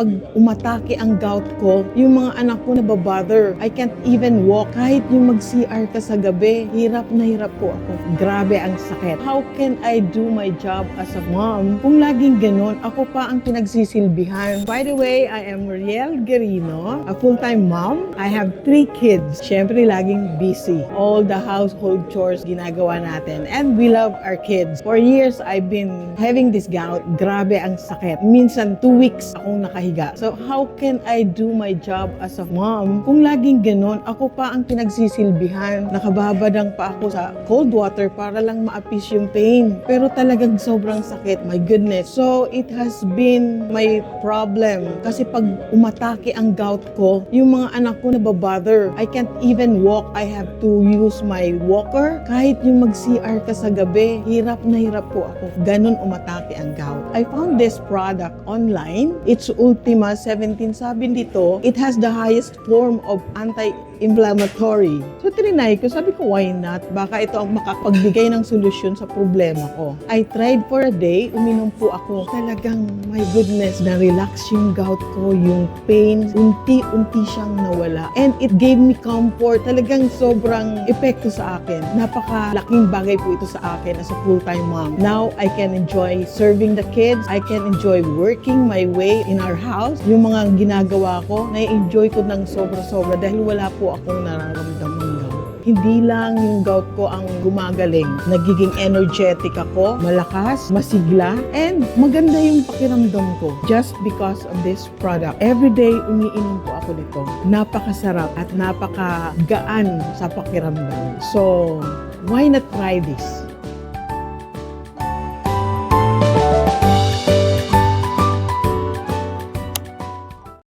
pag umatake ang gout ko, yung mga anak ko nababother. I can't even walk. Kahit yung mag-CR ka sa gabi, hirap na hirap po ako. Grabe ang sakit. How can I do my job as a mom kung laging ganon, ako pa ang pinagsisilbihan? By the way, I am Riel Guerino, a full-time mom. I have three kids. Siyempre, laging busy. All the household chores ginagawa natin. And we love our kids. For years, I've been having this gout. Grabe ang sakit. Minsan, two weeks akong nakahiga. So, how can I do my job as a mom kung laging ganon, ako pa ang pinagsisilbihan. Nakababadang pa ako sa cold water para lang ma-appease yung pain. Pero talagang sobrang sakit. My goodness. So, it has been my problem. Kasi pag umatake ang gout ko, yung mga anak ko nababother. I can't even walk. I have to use my walker. Kahit yung mag-CR ka sa gabi, hirap na hirap po ako. Ganon umatake ang gout. I found this product online. It's Ultima 17. Sabi dito, it has the highest form of anti-inflammatory. So, trinay ko. Sabi ko, why not? Baka ito ang makapagbigay ng solusyon sa problema ko. I tried for a day. Uminom po ako. Talagang, my goodness, na-relax yung gout ko, yung pain. Unti-unti siyang nawala. And it gave me comfort. Talagang sobrang epekto sa akin. Napakalaking bagay po ito sa akin as a full-time mom. Now, I can enjoy serving the kids. I can enjoy working my way in our house. Yung mga ginagawa ko, na-enjoy ko ng sobra-sobra dahil wala po akong nararamdaman gout. Hindi lang yung gout ko ang gumagaling. Nagiging energetic ako, malakas, masigla, and maganda yung pakiramdam ko just because of this product. Every day, umiinom po ako nito. Napakasarap at napakagaan sa pakiramdam. So, why not try this?